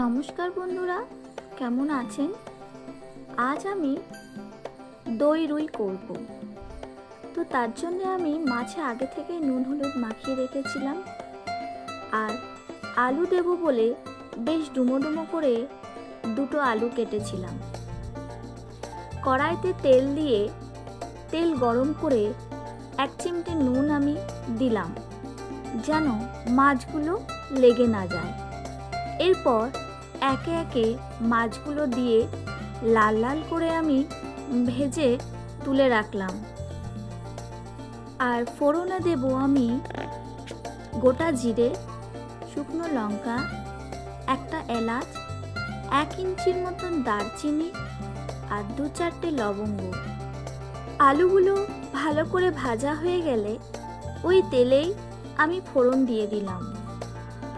নমস্কার বন্ধুরা, কেমন আছেন? আজ আমি দই রুই করব। তো তার জন্য আমি মাছে আগে থেকে নুন হলুদ মাখিয়ে রেখেছিলাম। আর আলু দেব বলে বেশ ডুমো ডুমো করে দুটো আলু কেটেছিলাম। কড়াইতে তেল দিয়ে তেল গরম করে এক চিমটে নুন আমি দিলাম, যেন মাছগুলো লেগে না যায়। এরপর একে একে মাছগুলো দিয়ে লাল লাল করে আমি ভেজে তুলে রাখলাম। আর ফোড়নে দেব আমি গোটা জিরে, শুকনো লঙ্কা, একটা এলাচ, এক ইঞ্চির মতন দারচিনি আর দু চারটে লবঙ্গ। আলুগুলো ভালো করে ভাজা হয়ে গেলে ওই তেলেই আমি ফোড়ন দিয়ে দিলাম।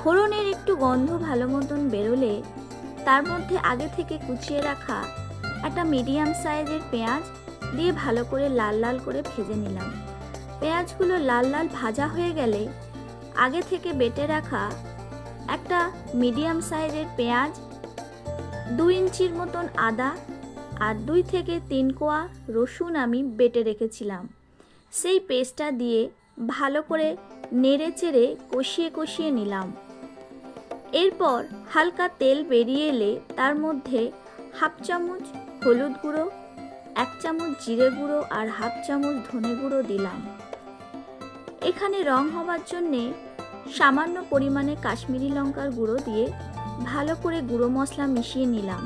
ফোড়নের একটু গন্ধ ভালো মতন বেরোলে তার মধ্যে আগে থেকে কুচিয়ে রাখা একটা মিডিয়াম সাইজের পেঁয়াজ দিয়ে ভালো করে লাল লাল করে ভেজে নিলাম। পেঁয়াজগুলো লাল লাল ভাজা হয়ে গেলে আগে থেকে বেটে রাখা একটা মিডিয়াম সাইজের পেঁয়াজ দু ইঞ্চির মতন আদা আর দুই থেকে তিন কোয়া রসুন আমি বেটে রেখেছিলাম। সেই পেস্টটা দিয়ে ভালো করে নেড়ে চেড়ে কষিয়ে কষিয়ে নিলাম। এরপর হালকা তেল বেরিয়ে এলে তার মধ্যে হাফ চামচ হলুদ গুঁড়ো, এক চামচ জিরে গুঁড়ো আর হাফ চামচ ধনে গুঁড়ো দিলাম। এখানে রং হবার জন্যে সামান্য পরিমাণে কাশ্মীরি লঙ্কার গুঁড়ো দিয়ে ভালো করে গুঁড়ো মশলা মিশিয়ে নিলাম।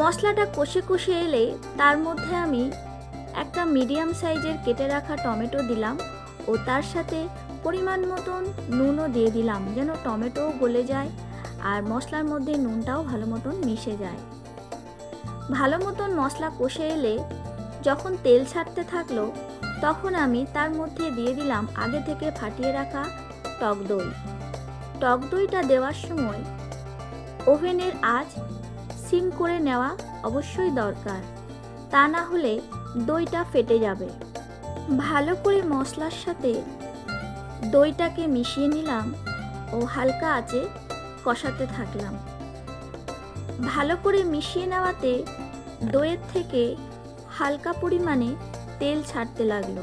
মশলাটা কষে কষে এলে তার মধ্যে আমি একটা মিডিয়াম সাইজের কেটে রাখা টমেটো দিলাম ও তার সাথে পরিমাণ মতন নুনও দিয়ে দিলাম, যেন টমেটোও গলে যায় আর মশলার মধ্যে নুনটাও ভালো মতন মিশে যায়। ভালো মতন মশলা কষে এলে যখন তেল ছাড়তে থাকল, তখন আমি তার মধ্যে দিয়ে দিলাম আগে থেকে ফাটিয়ে রাখা টক দই। টক দইটা দেওয়ার সময় ওভেনের আঁচ সিম করে নেওয়া অবশ্যই দরকার, তা না হলে দইটা ফেটে যাবে। ভালো করে মশলার সাথে দইটাকে মিশিয়ে নিলাম ও হালকা আঁচে কষাতে থাকলাম। ভালো করে মিশিয়ে নেওয়াতে দইয়ের থেকে হালকা পরিমাণে তেল ছাড়তে লাগল।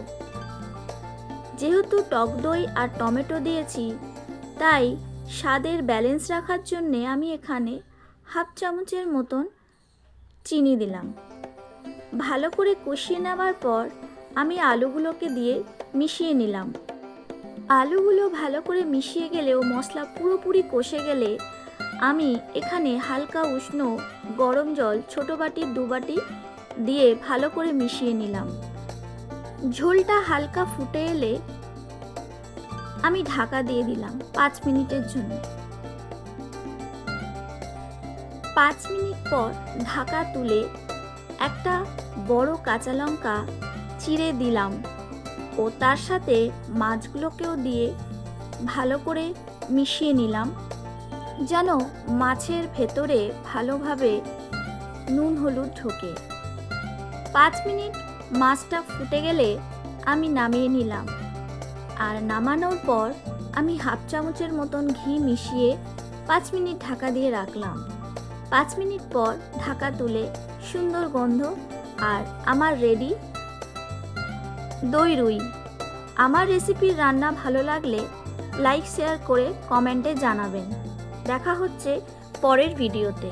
যেহেতু টক দই আর টমেটো দিয়েছি, তাই স্বাদের ব্যালেন্স রাখার জন্যে আমি এখানে হাফ চামচের মতন চিনি দিলাম। ভালো করে কষিয়ে নেওয়ার পর আমি আলুগুলোকে দিয়ে মিশিয়ে নিলাম। আলুগুলো ভালো করে মিশিয়ে গেলে ও মশলা পুরোপুরি কষে গেলে আমি এখানে হালকা উষ্ণ গরম জল ছোটো বাটির দু বাটি দিয়ে ভালো করে মিশিয়ে নিলাম। ঝোলটা হালকা ফুটে এলে আমি ঢাকা দিয়ে দিলাম পাঁচ মিনিটের জন্য। পাঁচ মিনিট পর ঢাকা তুলে একটা বড় কাঁচা লঙ্কা চিড়ে দিলাম। ও তার সাথে মাছগুলোকেও দিয়ে ভালো করে মিশিয়ে নিলাম। যেন মাছের ভেতরে ভালোভাবে নুন হলুদ ঢোকে। পাঁচ মিনিট মাছটা ফুটে গেলে আমি নামিয়ে নিলাম। আর নামানোর পর আমি হাফ চামচের মতন ঘি মিশিয়ে পাঁচ মিনিট ঢাকা দিয়ে রাখলাম। পাঁচ মিনিট পর ঢাকা তুলে সুন্দর গন্ধ আর আমার রেডি দই রুই। আমার রেসিপির রান্না ভালো লাগলে লাইক শেয়ার করে কমেন্টে জানাবেন। দেখা হচ্ছে পরের ভিডিওতে